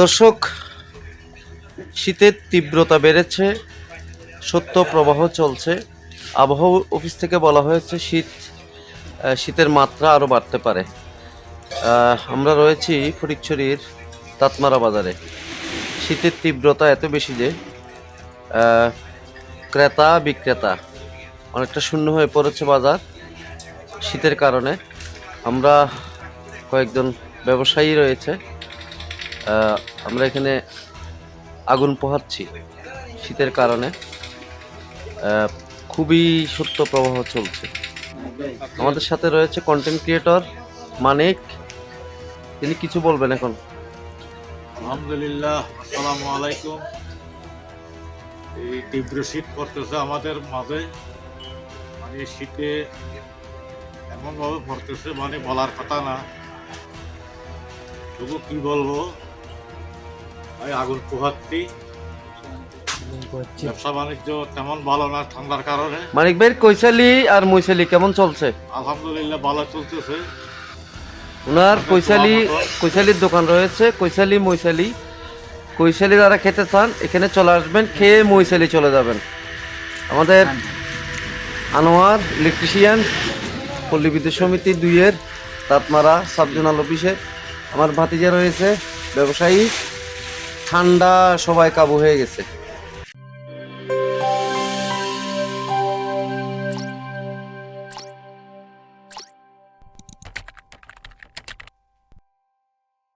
দর্শক, শীতের তীব্রতা বেড়েছে, সত্য প্রবাহ চলছে। আবহাওয়া অফিস থেকে বলা হয়েছে শীত শীতের মাত্রা আরও বাড়তে পারে। আমরা রয়েছি ফটিকছড়ির তাতমারা বাজারে। শীতের তীব্রতা এত বেশি যে ক্রেতা, বিক্রেতা অনেকটা শূন্য হয়ে পড়েছে বাজার শীতের কারণে। আমরা কয়েকজন ব্যবসায়ী রয়েছে। আমরা এখানে আগুন পোহাচ্ছি শীতের কারণে। খুবই সত্য প্রবাহ চলছে। আমাদের সাথে রয়েছে কন্টেন্ট ক্রিয়েটর মানিক। তিনি কিছু বলবেন এখন? আলহামদুলিল্লাহ, আসসালামু আলাইকুম। এই তীব্র শীত পড়তেছে আমাদের মাঝে। মানে শীতে এমনভাবে পড়তেছে মানে বলার কথা না। তবু কি বলব? আমি আগুন পোহাচ্ছি। ব্যবসা বাণিজ্য তেমন ভালো না ঠান্ডার কারণে। মানিক ভাইয়ের কৈশালি আর মৈশালি কেমন চলছে? আলহামদুলিল্লাহ ভালো চলতেছে। ওনার কৈশালি কৈশালির দোকান রয়েছে কৈশালি মৈশালি কৈশালি যারা খেতে চান এখানে চলে আসবেন খেয়ে মৈশালি চলে যাবেন। আমাদের আনোয়ার ইলেকট্রিশিয়ান পল্লী বিদ্যুৎ সমিতি দুইয়ের তাপমারা সাব জোনাল অফিসে আমার ভাতিজা রয়েছে ব্যবসায়ী। ঠান্ডা সবাই কাবু হয়ে গেছে।